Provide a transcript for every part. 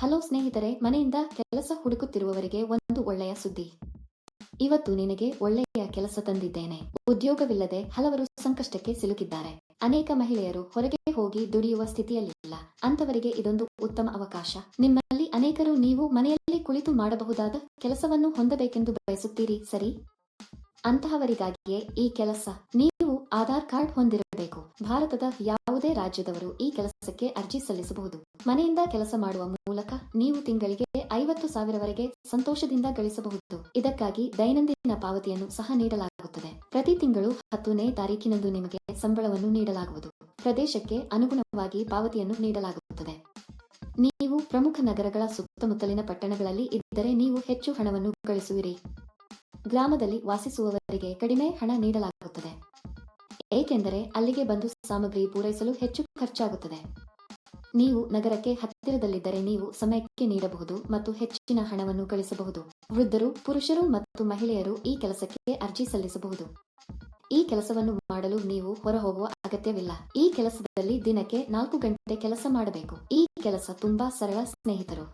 Hello ಸ್ನೇಹಿತರೆ, ಮನೆಯಿಂದ ಕೆಲಸ ಹುಡುಕುತ್ತಿರುವವರಿಗೆ ಒಂದು ಒಳ್ಳೆಯ ಸುದ್ದಿ. ಇವತ್ತು ನಿನಗೆ ಒಳ್ಳೆಯ ಕೆಲಸ ತಂದಿದ್ದೇನೆ. ಉದ್ಯೋಗವಿಲ್ಲದೆ ಹಲವರು ಸಂಕಷ್ಟಕ್ಕೆ ಸಿಲುಕಿದ್ದಾರೆ. ಅನೇಕ ಮಹಿಳೆಯರು ಹೊರಗೆ ಹೋಗಿ ದುಡಿಯುವ ಸ್ಥಿತಿಯಲ್ಲಿಲ್ಲ. ಅಂತವರಿಗೆ ಇದೊಂದು ಉತ್ತಮ ಅವಕಾಶ. ನಿಮ್ಮಲ್ಲಿ ಅನೇಕರು ನೀವು ಮನೆಯಲ್ಲಿ ಕುಳಿತು ಮಾಡಬಹುದಾದ ಕೆಲಸವನ್ನು ಹೊಂದಬೇಕೆಂದು ಬಯಸುತ್ತೀರಿ, ಸರಿ? ಅಂತಹವರಿಗಾಗಿಯೇ ಈ ಕೆಲಸ. ನೀವು ಆಧಾರ್ ಕಾರ್ಡ್ ಹೊಂದಿರಬೇಕು. ಭಾರತದ ಯಾವುದೇ ರಾಜ್ಯದವರು ಈ ಕೆಲಸಕ್ಕೆ ಅರ್ಜಿ ಸಲ್ಲಿಸಬಹುದು. ಮನೆಯಿಂದ ಕೆಲಸ ಮಾಡುವ ಮೂಲಕ ನೀವು ತಿಂಗಳಿಗೆ ಐವತ್ತು ಸಾವಿರವರೆಗೆ ಸಂತೋಷದಿಂದ ಗಳಿಸಬಹುದು. ಇದಕ್ಕಾಗಿ ದೈನಂದಿನ ಪಾವತಿಯನ್ನು ಸಹ ನೀಡಲಾಗುತ್ತದೆ. ಪ್ರತಿ ತಿಂಗಳು ಹತ್ತನೇ ತಾರೀಕಿನಂದು ನಿಮಗೆ ಸಂಬಳವನ್ನು ನೀಡಲಾಗುವುದು. ಪ್ರದೇಶಕ್ಕೆ ಅನುಗುಣವಾಗಿ ಪಾವತಿಯನ್ನು ನೀಡಲಾಗುತ್ತದೆ. ನೀವು ಪ್ರಮುಖ ನಗರಗಳ ಸುತ್ತಮುತ್ತಲಿನ ಪಟ್ಟಣಗಳಲ್ಲಿ ಇದ್ದರೆ ನೀವು ಹೆಚ್ಚು ಹಣವನ್ನು ಗಳಿಸುವಿರಿ. ಗ್ರಾಮದಲ್ಲಿ ವಾಸಿಸುವವರಿಗೆ ಕಡಿಮೆ ಹಣ ನೀಡಲಾಗುತ್ತದೆ. ಏಕೆಂದರೆ ಅಲ್ಲಿಗೆ ಬಂದು ಸಾಮಗ್ರಿ ಪೂರೈಸಲು ಹೆಚ್ಚು ಖರ್ಚಾಗುತ್ತದೆ. ನೀವು ನಗರಕ್ಕೆ ಹತ್ತಿರದಲ್ಲಿದ್ದರೆ ನೀವು ಸಮಯಕ್ಕೆ ನೀಡಬಹುದು ಮತ್ತು ಹೆಚ್ಚಿನ ಹಣವನ್ನು ಗಳಿಸಬಹುದು ವೃದ್ಧರು, ಪುರುಷರು ಮತ್ತು ಮಹಿಳೆಯರು ಈ ಕೆಲಸಕ್ಕೆ ಅರ್ಜಿ ಸಲ್ಲಿಸಬಹುದು. ಈ ಕೆಲಸವನ್ನು ಮಾಡಲು ನೀವು ಹೊರಹೋಗುವ ಅಗತ್ಯವಿಲ್ಲ. ಈ ಕೆಲಸದಲ್ಲಿ ದಿನಕ್ಕೆ ನಾಲ್ಕು ಗಂಟೆ ಕೆಲಸ ಮಾಡಬೇಕು. ಈ ಕೆಲಸ ತುಂಬಾ ಸರಳ, ಸ್ನೇಹಿತರು.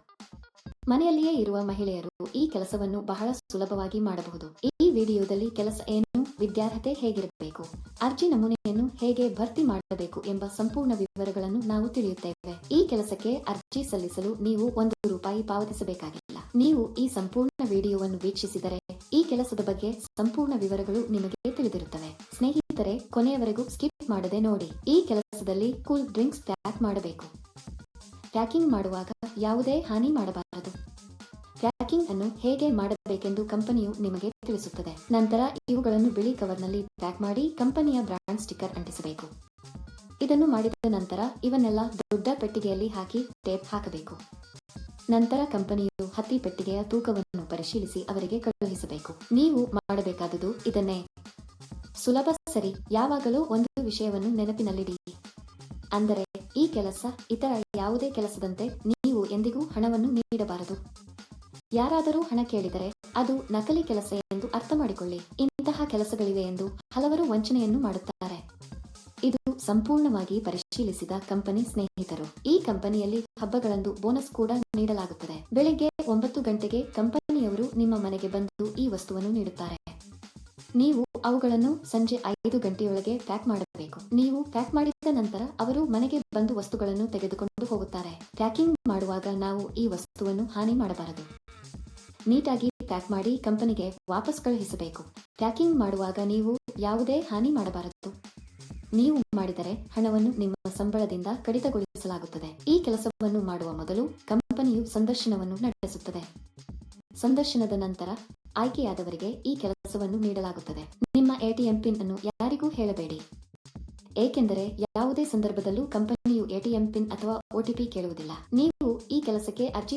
ಮನೆಯಲ್ಲಿಯೇ ಇರುವ ಮಹಿಳೆಯರು ಈ ಕೆಲಸವನ್ನು ಬಹಳ ಸುಲಭವಾಗಿ ಮಾಡಬಹುದು. ಈ ವಿಡಿಯೋದಲ್ಲಿ ಕೆಲಸ ಏನು ವಿದ್ಯಾರ್ಹತೆ ಹೇಗಿರಬೇಕು? ಅರ್ಜಿ ನಮೂನೆಯನ್ನು ಹೇಗೆ ಭರ್ತಿ ಮಾಡಬೇಕು ಎಂಬ ಸಂಪೂರ್ಣ ವಿವರಗಳನ್ನು ನಾವು ತಿಳಿಯುತ್ತೇವೆ. ಈ ಕೆಲಸಕ್ಕೆ ಅರ್ಜಿ ಸಲ್ಲಿಸಲು ನೀವು ಒಂದು ರೂಪಾಯಿ ಪಾವತಿಸಬೇಕಾಗಿಲ್ಲ. ನೀವು ಈ ಸಂಪೂರ್ಣ ವಿಡಿಯೋವನ್ನು ವೀಕ್ಷಿಸಿದರೆ ಈ ಕೆಲಸದ ಬಗ್ಗೆ ಸಂಪೂರ್ಣ ವಿವರಗಳು ನಿಮಗೆ ತಿಳಿದಿರುತ್ತವೆ. ಸ್ನೇಹಿತರೆ, ಕೊನೆಯವರೆಗೂ ಸ್ಕಿಪ್ ಮಾಡದೆ ನೋಡಿ. ಈ ಕೆಲಸದಲ್ಲಿ ಕೂಲ್ ಡ್ರಿಂಕ್ಸ್ ಪ್ಯಾಕ್ ಮಾಡಬೇಕು. ಪ್ಯಾಕಿಂಗ್ ಮಾಡುವಾಗ ಯಾವುದೇ ಹಾನಿ ಮಾಡಬಾರದು. ಪ್ಯಾಕಿಂಗ್ ಅನ್ನು ಹೇಗೆ ಮಾಡಬೇಕೆಂದು ಕಂಪನಿಯು ನಿಮಗೆ ತಿಳಿಸುತ್ತದೆ. ನಂತರ ಇವುಗಳನ್ನು ಬಿಳಿ ಕವರ್ನಲ್ಲಿ ಪ್ಯಾಕ್ ಮಾಡಿ ಕಂಪನಿಯ ಬ್ರಾಂಡ್ ಸ್ಟಿಕ್ಕರ್ ಅಂಟಿಸಬೇಕು. ಇದನ್ನು ಮಾಡಿದ ನಂತರ ಇವನ್ನೆಲ್ಲ ದೊಡ್ಡ ಪೆಟ್ಟಿಗೆಯಲ್ಲಿ ಹಾಕಿ ಟೇಪ್ ಹಾಕಬೇಕು. ನಂತರ ಕಂಪನಿಯು ಹತ್ತಿ ಪೆಟ್ಟಿಗೆಯ ತೂಕವನ್ನು ಪರಿಶೀಲಿಸಿ ಅವರಿಗೆ ಕಳುಹಿಸಬೇಕು. ನೀವು ಮಾಡಬೇಕಾದುದು ಇದನ್ನೇ. ಸುಲಭ ಸರಿ, ಯಾವಾಗಲೂ ಒಂದು ವಿಷಯವನ್ನು ನೆನಪಿನಲ್ಲಿಡಿ. ಅಂದರೆ ಈ ಕೆಲಸ ಇತರ ಯಾವುದೇ ಕೆಲಸದಂತೆ ನೀವು ಎಂದಿಗೂ ಹಣವನ್ನು ನೀಡಬಾರದು. ಯಾರಾದರೂ ಹಣ ಕೇಳಿದರೆ ಅದು ನಕಲಿ ಕೆಲಸ ಎಂದು ಅರ್ಥ ಮಾಡಿಕೊಳ್ಳಿ ಇಂತಹ ಕೆಲಸಗಳಿವೆ ಎಂದು ಹಲವರು ವಂಚನೆಯನ್ನು ಮಾಡುತ್ತಾರೆ. ಇದು ಸಂಪೂರ್ಣವಾಗಿ ಪರಿಶೀಲಿಸಿದ ಕಂಪನಿ ಸ್ನೇಹಿತರು. ಈ ಕಂಪನಿಯಲ್ಲಿ ಹಬ್ಬಗಳಂದು ಬೋನಸ್ ಕೂಡ ನೀಡಲಾಗುತ್ತದೆ. ಬೆಳಿಗ್ಗೆ ಒಂಬತ್ತು ಗಂಟೆಗೆ ಕಂಪನಿಯವರು ನಿಮ್ಮ ಮನೆಗೆ ಬಂದು ಈ ವಸ್ತುವನ್ನು ನೀಡುತ್ತಾರೆ. ನೀವು ಅವುಗಳನ್ನು ಸಂಜೆ ಐದು ಗಂಟೆಯೊಳಗೆ ಪ್ಯಾಕ್ ಮಾಡಬೇಕು. ನೀವು ಪ್ಯಾಕ್ ಮಾಡಿದ ನಂತರ ಅವರು ಮನೆಗೆ ಬಂದು ವಸ್ತುಗಳನ್ನು ತೆಗೆದುಕೊಂಡು ಹೋಗುತ್ತಾರೆ. ಪ್ಯಾಕಿಂಗ್ ಮಾಡುವಾಗ ನಾವು ಈ ವಸ್ತುವನ್ನು ಹಾನಿ ಮಾಡಬಾರದು. ನೀಟಾಗಿ ಪ್ಯಾಕ್ ಮಾಡಿ ಕಂಪನಿಗೆ ವಾಪಸ್ ಕಳುಹಿಸಬೇಕು. ಪ್ಯಾಕಿಂಗ್ ಮಾಡುವಾಗ ನೀವು ಯಾವುದೇ ಹಾನಿ ಮಾಡಬಾರದು. ನೀವು ಮಾಡಿದರೆ ಹಣವನ್ನು ನಿಮ್ಮ ಸಂಬಳದಿಂದ ಕಡಿತಗೊಳಿಸಲಾಗುತ್ತದೆ. ಈ ಕೆಲಸವನ್ನು ಮಾಡುವ ಮೊದಲು ಕಂಪನಿಯು ಸಂದರ್ಶನವನ್ನು ನಡೆಸುತ್ತದೆ. ಸಂದರ್ಶನದ ನಂತರ ಆಯ್ಕೆಯಾದವರಿಗೆ ಈ ಕೆಲಸವನ್ನು ನೀಡಲಾಗುತ್ತದೆ. ನಿಮ್ಮ ಎಟಿಎಂ ಪಿನ್ ಅನ್ನು ಯಾರಿಗೂ ಹೇಳಬೇಡಿ. ಏಕೆಂದರೆ ಯಾವುದೇ ಸಂದರ್ಭದಲ್ಲೂ ಕಂಪನಿಯು ಎಟಿಎಂ ಪಿನ್ ಅಥವಾ ಒಟಿಪಿ ಕೇಳುವುದಿಲ್ಲ. ನೀವು ಈ ಕೆಲಸಕ್ಕೆ ಅರ್ಜಿ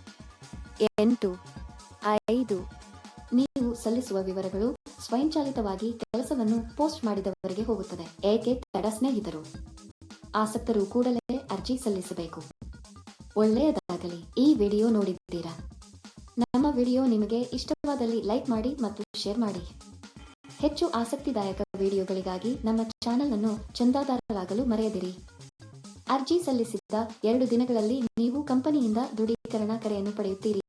ಎಂಟು, ಐದು. ನೀವು ಸಲ್ಲಿಸುವ ವಿವರಗಳು ಸ್ವಯಂಚಾಲಿತವಾಗಿ ಕೆಲಸವನ್ನು ಪೋಸ್ಟ್ ಮಾಡಿದವರಿಗೆ ಹೋಗುತ್ತದೆ. ಏಕೆ ತಡ ಸ್ನೇಹಿತರು? ಆಸಕ್ತರು ಕೂಡಲೇ ಅರ್ಜಿ ಸಲ್ಲಿಸಬೇಕು. ಒಳ್ಳೆಯದಾಗಲಿ. ಈ ವಿಡಿಯೋ ನೋಡಿದ್ದೀರಾ? ನಮ್ಮ ವಿಡಿಯೋ ನಿಮಗೆ ಇಷ್ಟವಾದಲ್ಲಿ ಲೈಕ್ ಮಾಡಿ ಮತ್ತು ಶೇರ್ ಮಾಡಿ. ಹೆಚ್ಚು ಆಸಕ್ತಿದಾಯಕ ವಿಡಿಯೋಗಳಿಗಾಗಿ ನಮ್ಮ ಚಾನೆಲ್ ಅನ್ನು ಚಂದಾದಾರರಾಗಲು ಮರೆಯದಿರಿ. ಅರ್ಜಿ ಸಲ್ಲಿಸಿದ ಎರಡು ದಿನಗಳಲ್ಲಿ ನೀವು ಕಂಪನಿಯಿಂದ ದೃಢೀಕರಣ ಕರೆಯನ್ನು ಪಡೆಯುತ್ತೀರಿ.